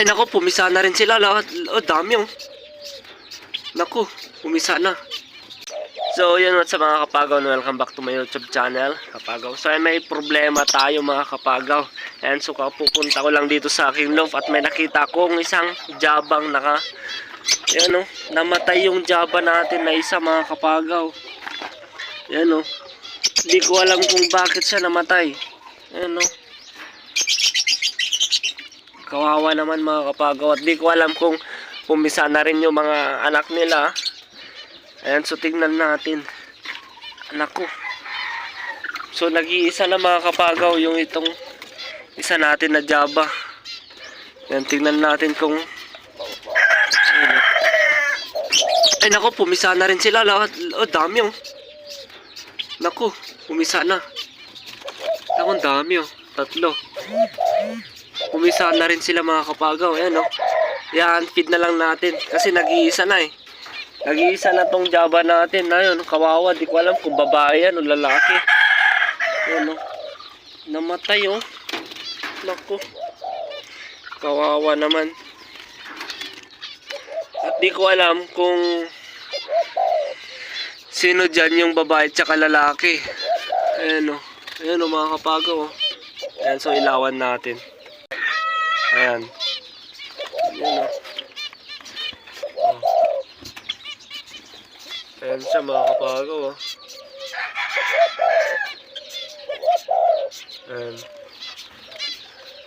Ay nako, pumisa na rin sila lahat. Oh, dami oh. Nako, pumisa na. So, yun what sa mga kapagaw. Welcome back to my YouTube channel, kapagaw. So, ay may problema tayo mga kapagaw. And so, pupunta ko lang dito sa aking loft at may nakita kong isang jabang naka... Yan oh, namatay yung jaba natin na isa mga kapagaw. Yan oh. Hindi ko alam kung bakit siya namatay. Yan oh. Kawawa naman mga kapagaw at di ko alam kung pumisa na rin yung mga anak nila. Ayan, so tingnan natin. Anak ko. So nag-iisa na mga kapagaw yung itong isa natin na Java. Ayan, tingnan natin kung. Ay nako, pumisa na rin sila lahat. Oh, dami oh. Nako, pumisa na. Nako, dami oh. Tatlo. Pumisa na rin sila mga kapagaw. Ayan oh. Yan, feed na lang natin. Kasi nag-iisa na eh. Nag-iisa na tong Java natin. Ayun, kawawa. Di ko alam kung babae yan o lalaki. Ayan oh. Namatay oh. Naku. Kawawa naman. At di ko alam kung sino dyan yung babae tsaka lalaki. Ayan o. Ayan o mga kapagaw o. Ayan so ilawan natin. Ayan. Ayan o. Ayan siya mga kapagaw o. Ayan.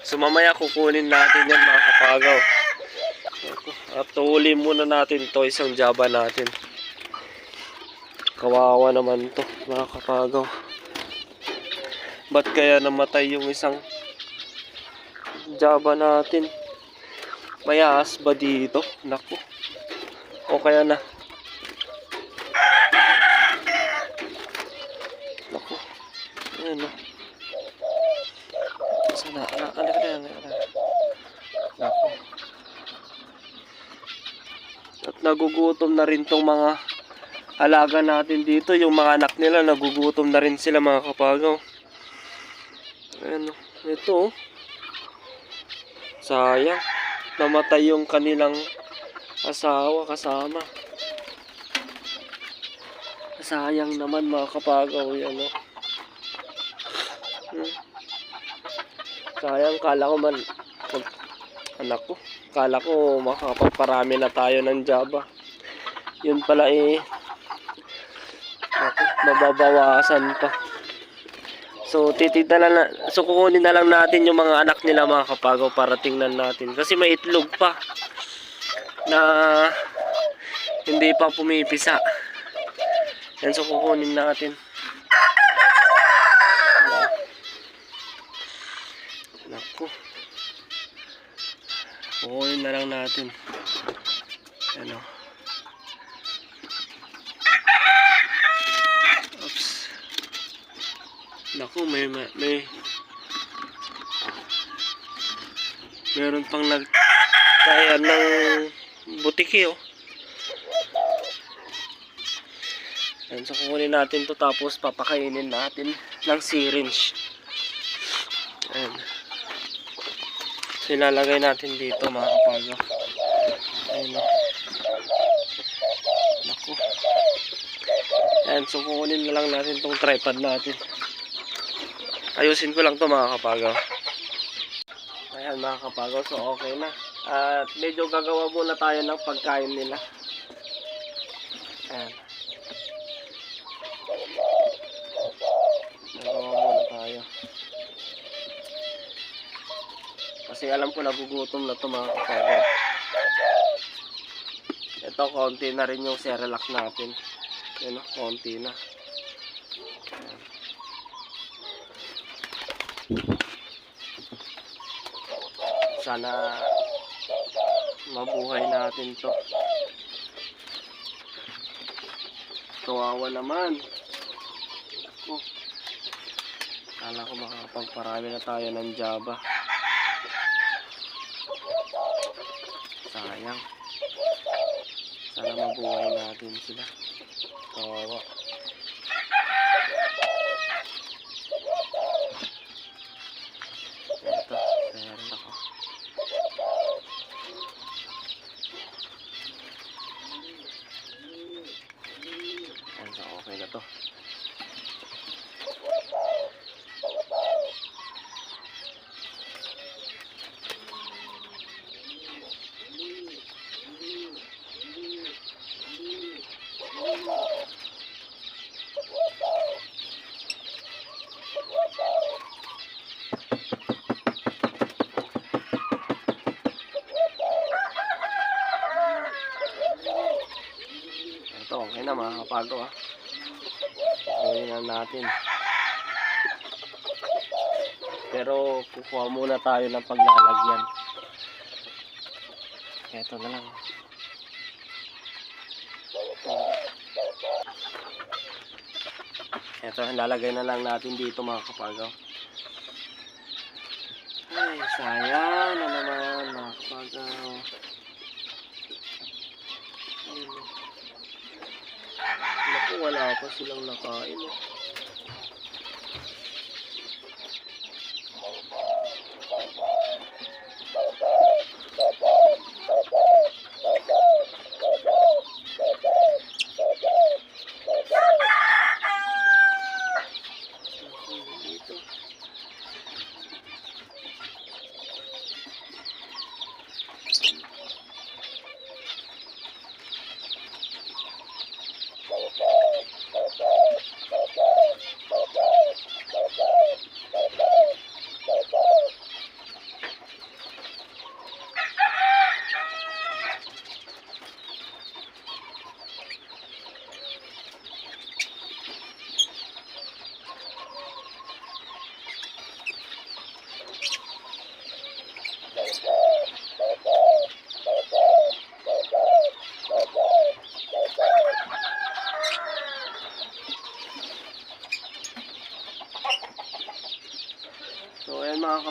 So mamaya kukunin natin yan mga kapagaw. At tuhuli muna natin to isang jaba natin. Kawawa naman to mga kapagaw. Ba't kaya namatay yung isang jaba natin? May ahas ba dito? Naku. O kaya na. Naku. Ayan o. Sana. Ala, ala, ala, ala, ala. Naku. At nagugutom na rin tong mga alaga natin dito. Yung mga anak nila, nagugutom na rin sila mga kapagaw. Ayan. Ito oh. Sayang. Namatay yung kanilang asawa kasama. Sayang naman mga kapagaw. Yan o. Hmm. Sayang. Kala ko man. Anak ko. Kala ko makakapagparami na tayo ng Java. Yun pala eh. Mababawasan pa. So, titignan na, so kukunin na lang natin yung mga anak nila mga kapagaw para tingnan natin. Kasi may itlog pa na hindi pa pumipisa. Yan, so kukunin natin. Naku. Kukunin na lang natin. Ano. Oops. Naku, may, may, may meron pang nag kaya ng butiki oh. Yan, so kukunin natin to tapos papakainin natin ng syringe. Ayan. So, ilalagay natin dito mga kapago. Ayan o. Naku. Ayan, so kukunin na lang natin tong tripod natin. Ayusin ko lang to mga kapago. Ayan mga kapago, so okay na. At medyo gagawa muna tayo ng pagkain nila. Ayan. Gagawa tayo. Kasi alam ko nagugutom na to mga kapago. Ito, konti na rin yung Cerelac natin. Yan o, konti na. Sana mabuhay natin to. Kawawa naman. Oh. Kala ko makakapagparami na tayo ng Java. Sayang. Sana mabuhay natin sila. Kawawa. Okay na mga kapagaw ah. Kunin na natin. Pero kukuha muna tayo ng paglalagyan. Ito na lang. Ito, lalagay na lang natin dito mga kapagaw. Ay, sayang na naman mga kapagaw. Ayun. Naku, wala pa silang nakain. eh.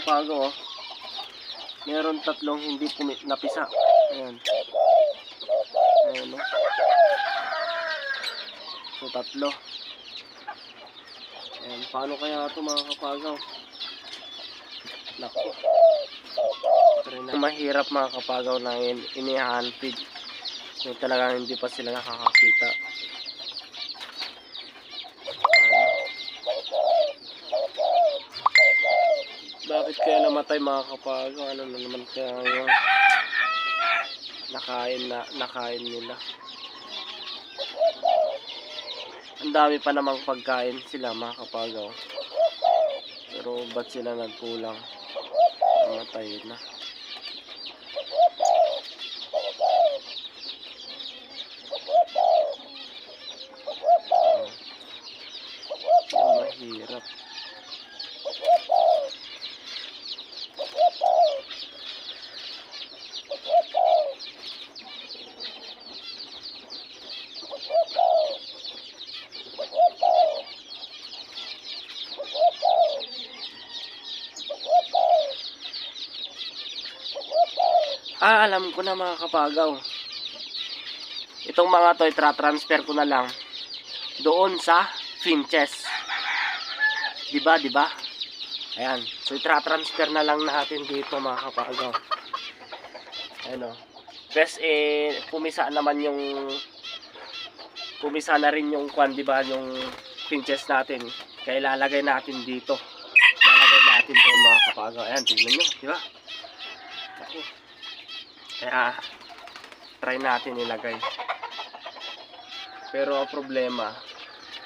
Kapago, oh. Meron tatlong hindi napisa. Ayan. Ayan, oh. So, tatlo. Ayan, paano kaya ito mga kapagaw? Naku. Mahirap mga kapagaw na in inihahalpid. Yung talagang hindi pa sila nakakakita. Mga kapagaw? Ano na naman kaya nakain na nakain nila? Ang dami pa namang pagkain sila mga kapagaw. Pero ba't sila nagkulang? Namatay na. Oh, mahirap. Alam ko na mga kapagaw. Itong mga to, tra-transfer ko na lang doon sa Finches. Diba, diba? Ayan. So, tra-transfer na lang natin dito mga kapagaw. Ayan o. Bes, eh, pumisa naman yung pumisa na rin yung kwan, diba, yung Finches natin. Kaya ilalagay natin dito. Lalagay natin doon mga kapagaw. Ayan, tignan nyo, diba? Kaya, try natin ilagay. Pero problema,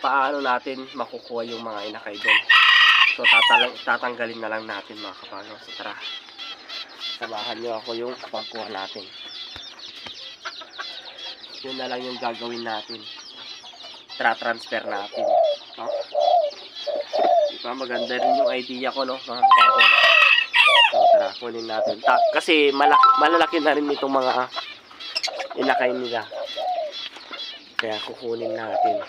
paano natin makukuha yung mga inakay doon? So, tatang tatanggalin na lang natin mga kapagaw. So, tara. Samahan nyo ako yung pagkuha natin. Yun na lang yung gagawin natin. Tra-transfer natin. No? Diba? Maganda rin yung idea ko, no? Mga kapagaw. Tara, kunin natin. Ta kasi malaki, malalaki na rin itong mga inakay nila. Kaya kukunin natin.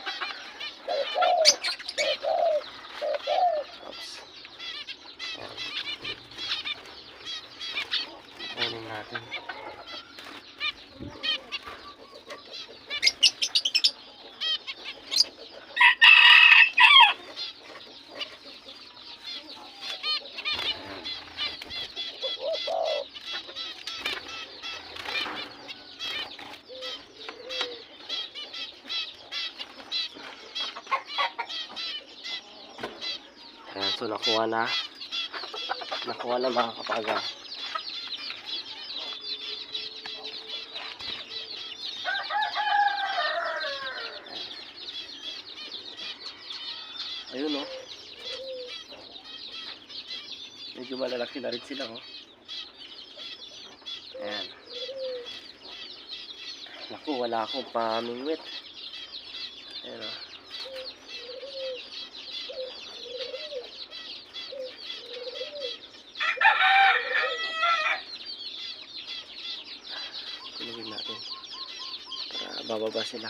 Oops. Ayan. Kukunin natin. Ayan, so nakuha na. Nakuha na mga kapaga. Ayun oh. Medyo malalaki na rin sila oh. Ayan. Naku, wala akong pamingwit. Ayan o. Tulungin natin. Para bababa sila.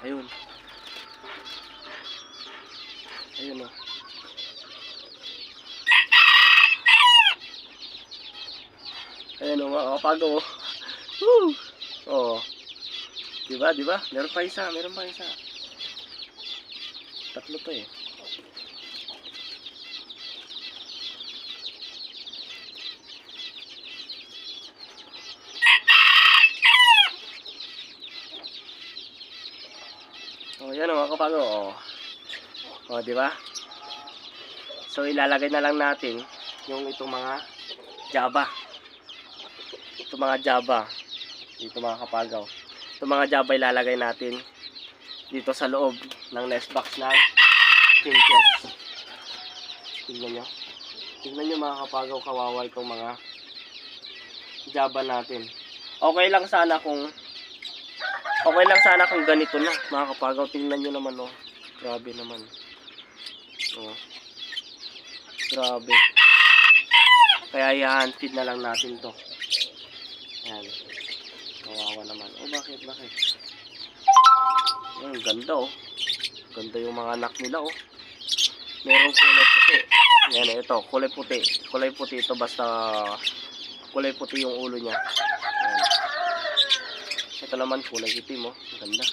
Ayun. Ayun o. Ayun o, mga kapago. Woo! Oo. Diba, diba? Meron pa isa, meron pa isa. Tatlo to eh. Oh, yan o, kapago. Oh, di ba? So ilalagay na lang natin yung itong mga Java. Itong mga Java. Dito mga kapagaw. Itong mga Java ilalagay natin dito sa loob ng nest box ng pinches. Tingnan nyo. Tingnan nyo mga kapagaw kawawa itong mga Java natin. Okay lang sana kung Okay lang sana kung ganito na, mga kapagaw. Tingnan nyo naman, oh. Grabe naman. Oh. Grabe. Kaya yan, feed na lang natin to. Ayan. Kawawa naman. Oh, bakit, bakit? Ayan, ganda, oh. Ganda yung mga anak nila, oh. Merong kulay puti. Ayan, ito, kulay puti. Kulay puti ito, basta kulay puti yung ulo niya. Ito naman kulay itim oh. Ganda.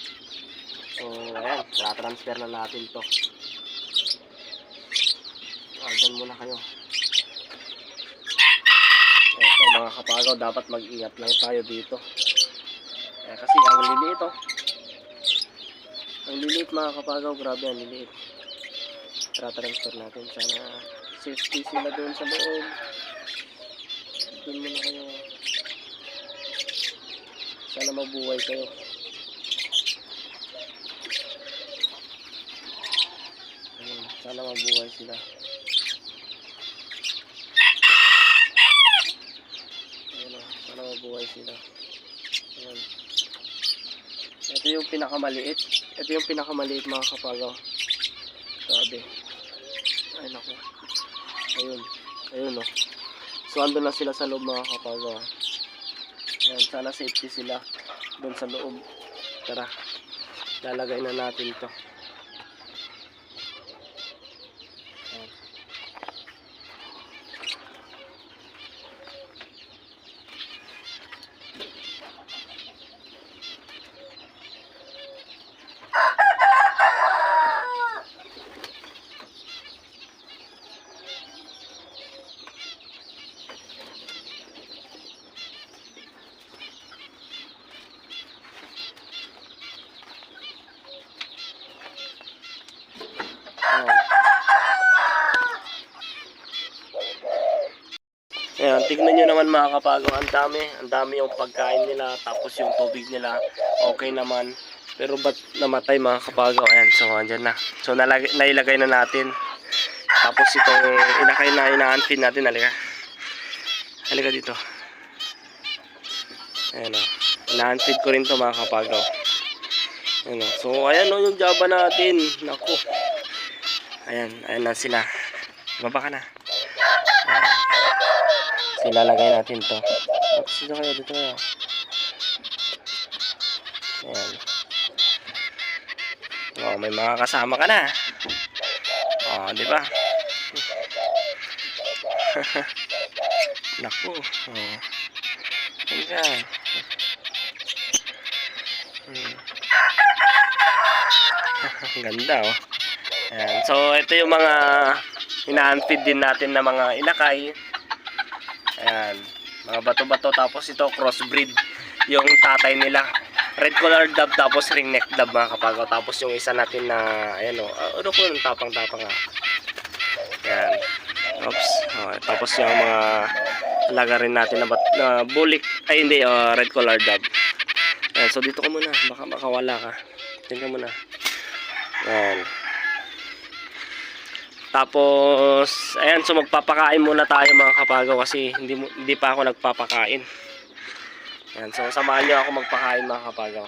So, ayan. Tra-transfer na natin to. Ah, dyan muna kayo. Ito mga kapagaw, dapat mag-ingat lang tayo dito. Eh, kasi ang liliit oh. Ang liliit mga kapagaw, grabe ang liliit. Tra-transfer natin. Sana safety sila doon sa loob. Doon muna kayo. Sana mabuhay kayo. Ayun, sana mabuhay sila. Ayun, oh, sana mabuhay sila. Ayun. Ito yung pinakamaliit. Ito yung pinakamaliit mga kapagaw. Grabe. Ay naku. Ayun. Ayun oh. So andun na sila sa loob mga kapagaw. Ayan, sana safety sila doon sa loob. Tara, lalagay na natin to. Ayan. Ayan. Ayan, tignan nyo naman mga kapagaw, ang dami, ang dami yung pagkain nila, tapos yung tubig nila, okay naman. Pero ba't namatay mga kapagaw? Ayan, so andyan na. So nalagay, nailagay na natin. Tapos itong inakay na inaanfin natin, halika. Halika dito. Ayan o. Inaanfid ko rin to mga kapagaw. Ayan o. So ayan o yung jaba natin. Naku. Ayan, ayan na sila. Baba ka na. Ilalagay natin to. Oops, dito kayo, dito kayo. Ayan. Oh, may mga kasama ka na. Oh, di ba? Naku. Oh. Ayan. Hmm. Ang ganda, oh. Ayan. So, ito yung mga ina-feed din natin na mga inakay. Ayan. Mga bato-bato. Tapos ito, crossbreed. Yung tatay nila. Red collar dove tapos ring neck dove mga kapagaw. Tapos yung isa natin na, ayan o. Uh, ano ko yung tapang-tapang ah. Ayan. Oops. Oh, tapos yung mga alaga rin natin na, bat, na bulik. Ay hindi, oh, red collar dove. Ayan. So dito ka muna. Baka makawala ka. Diyan ka muna. Ayan. Tapos, ayan, so magpapakain muna tayo mga kapagaw kasi hindi, hindi pa ako nagpapakain. Ayan, so samahan niyo ako magpakain mga kapagaw.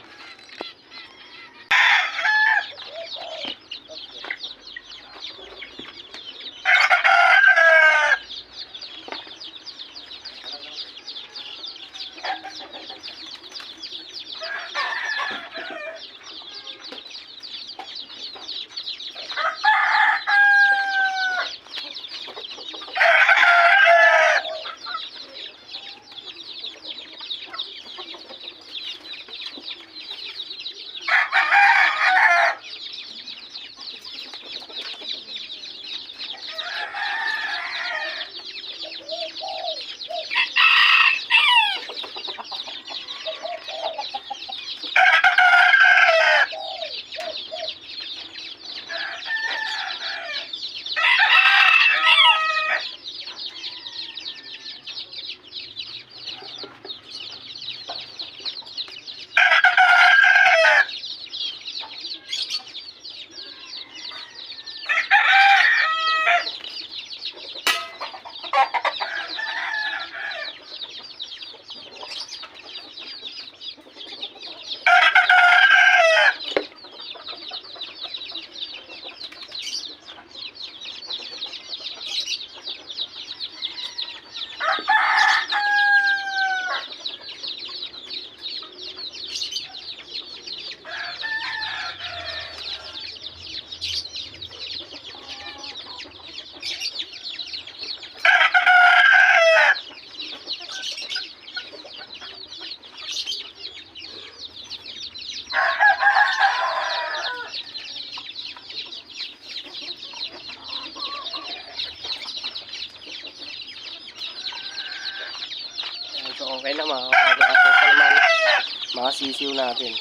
Natin.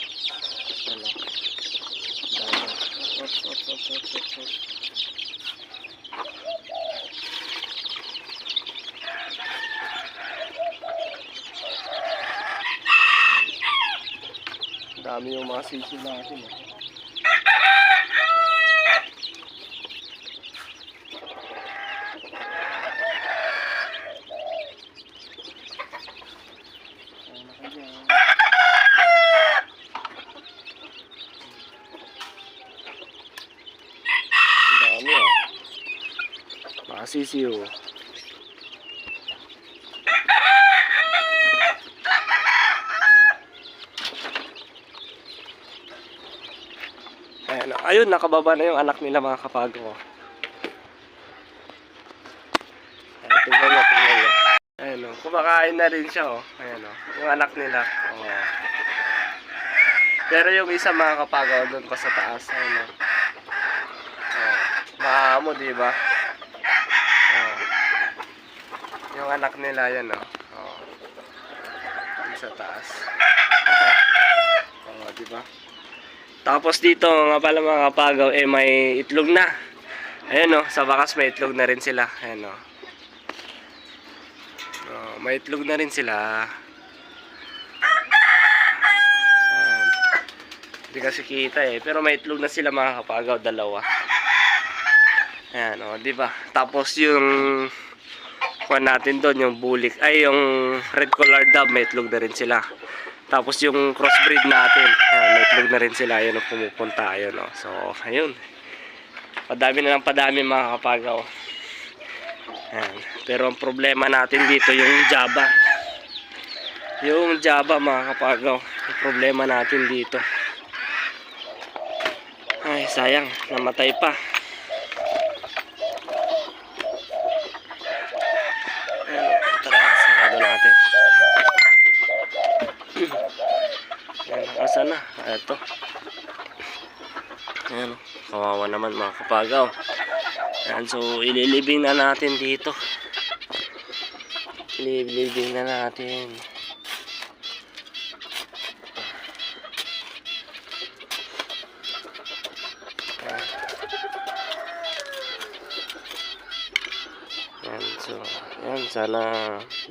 Ano? Dami. Ops, ops, ops, ops, ops, ops. Dami yung mga sisiw natin. Eh. Ayan na kayo. Ang Dami oh. Sisiw. Ayan, ayun, nakababa na yung anak nila mga kapago. Ayan, tingnan nyo, tingnan nyo. Ayan o, kumakain na rin siya o. Ayan o, yung anak nila. Oo. Pero yung isa mga kapagaw doon pa sa taas. Ayan o. Oh. Maamo, di ba? Oh. Yung anak nila yan o. Oh. Yung sa taas. Oo, di ba? Tapos dito nga pala mga kapagaw, eh may itlog na. Ayan o, sa bakas may itlog na rin sila. Ayan o. Oh, may itlog na rin sila. Hindi kasi kita eh. Pero may itlog na sila mga kapagaw, dalawa. Ayan o, di ba? Tapos yung kuha natin doon, yung bulik, ay yung red collar dove, may itlog na rin sila. Tapos yung crossbreed natin, ayan, may itlog na rin sila, ayun ang pumupunta, ayun o. So, ayun. Padami na ng padami mga kapagaw. Ayan. Pero ang problema natin dito yung Java. Yung Java mga kapagaw. Ang problema natin dito. Ay, sayang. Namatay pa. Ayan, tara, sarado natin. Ayan, asa na? Ito. Ayan, kawawa kapagaw. Ayan, so ililibing na natin dito. Ililibing na natin. Ayan, so, ayan, sana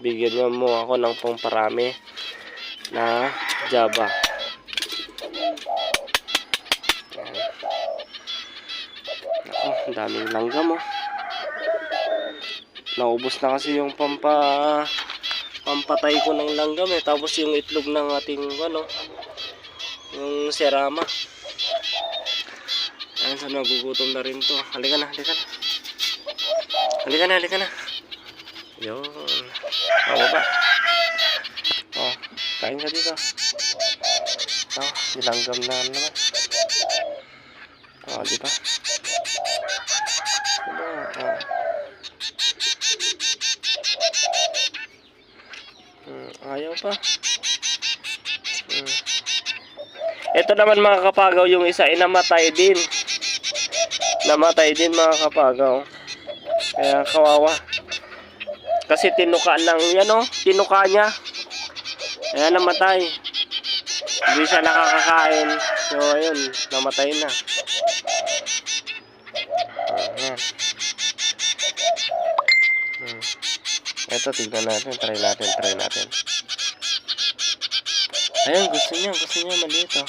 bigyan mo ako ng pangparami na Java. Ayan. Ako, ang daming langgam oh. Naubos na kasi yung pampa pampatay ko ng langgam eh. Tapos yung itlog ng ating ano, yung serama. Ayan, so nagugutom na rin to. Halika na, halika na. Halika na, halika na. Yun. O, baba. O, kain ka dito. O, nilanggam na naman. O, di ba? Diba? O. Hmm, ayaw pa. Hmm. Ito naman mga kapagaw, yung isa ay namatay din. Namatay din mga kapagaw. Kaya kawawa. Kasi tinuka lang, yan o, tinuka niya. Kaya namatay. Hindi siya nakakakain. So, ayun, namatay na. Ayan. Hmm. Ito, tignan natin. Try natin, try natin. Ayun, gusto niya, gusto niya maliit oh.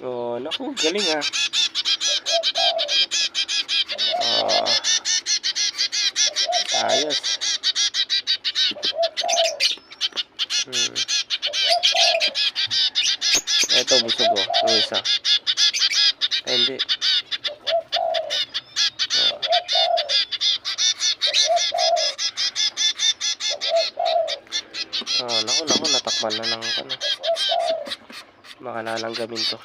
Oh, naku, galing ah. Oh. Ayos. Hmm. Ito, busog oh. Yung isa. Ay, hindi. Oh. Oh, naku, naku, natakpan na ng ano. Baka lalanggamin to.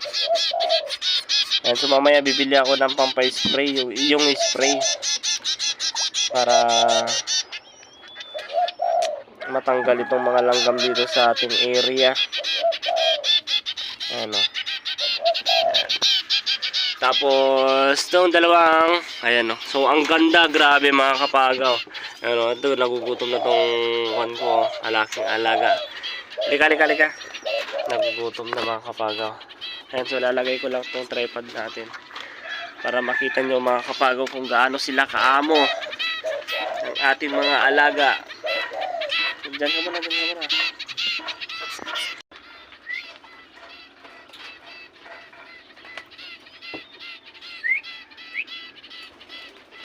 Ayan, so mamaya bibili ako ng pampay spray, yung, yung spray. Para matanggal itong mga langgam dito sa ating area. Ayan o. Ayan. Tapos, itong dalawang, ayan o. So, ang ganda, grabe mga kapagaw. Ayan o, ito, nagugutom na tong kwan ko, alaking alaga. Lika, lika, lika. Nagugutom na mga kapagaw. Ayan, so lalagay ko lang itong tripod natin. Para makita nyo mga kapagaw kung gaano sila kaamo. Ang ating mga alaga. Diyan ka muna, diyan ka muna.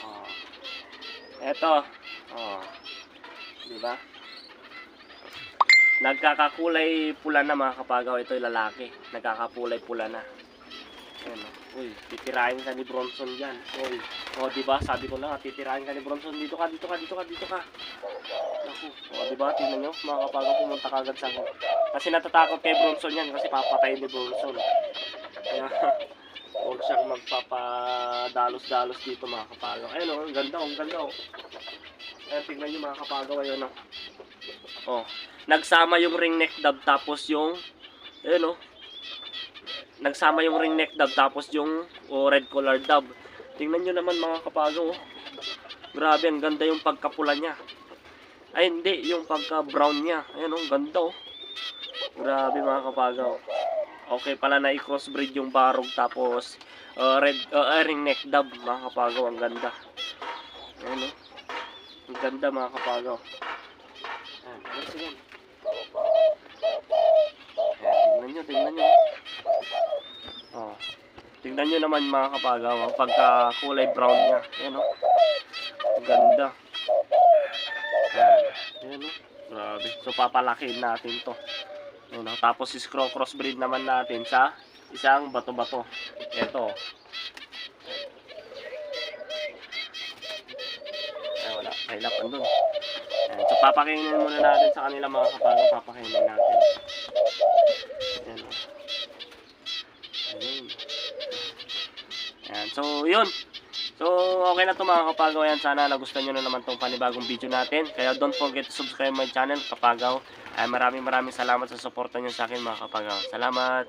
Oh. Eto. Oh. Di ba? Nagkakakulay pula na mga kapagaw. Ito lalaki. Nagkakakulay pula na. Ayan, oh. Uy, titirahin ka ni Bronson dyan. Uy. O, oh, di ba? Sabi ko na, titirahin ka ni Bronson. Dito ka, dito ka, dito ka, dito ka. O, oh, di ba? Tingnan nyo. Mga kapagaw pumunta kagad sa akin. Kasi natatakot kay Bronson yan. Kasi papatay ni Bronson. Kaya, huwag siyang magpapadalos-dalos dito mga kapagaw. Ayun, oh, ang ganda, oh, ang ganda, oh. Ayan, tingnan nyo mga kapagaw. Ayun, oh. Oh, nagsama yung ring neck dub tapos yung ayun oh. Nagsama yung ring neck dub tapos yung oh, red collar dub. Tingnan niyo naman mga kapagaw. Oh. Grabe, ang ganda yung pagkapula niya. Ay hindi, yung pagka brown niya. Ayun oh, ganda oh. Grabe mga kapagaw. Okay pala na i-crossbreed yung barog tapos uh, red uh, ring neck dub mga kapagaw, ang ganda. Ayun oh. Ang ganda mga kapagaw. Ayan. Ayan, tingnan nyo, tingnan nyo. Oh. Tingnan nyo naman mga kapagaw, ang pagka kulay brown niya. Ayan o. Ang ganda. Ayan. Ayan o. Grabe. So papalakin natin to. Ayan o. Tapos is crossbreed naman natin sa isang bato-bato. Ito. Ay, wala. Mahilap andun. Papakainin muna natin sa kanila mga kapagaw. Papakainin natin. Ayan. Ayan. So, yun. So, okay na to mga kapagaw. Ayan, sana nagustuhan nyo na naman tong panibagong video natin. Kaya don't forget to subscribe my channel, kapagaw. Ay, maraming maraming salamat sa suporta nyo sa akin mga kapagaw. Salamat!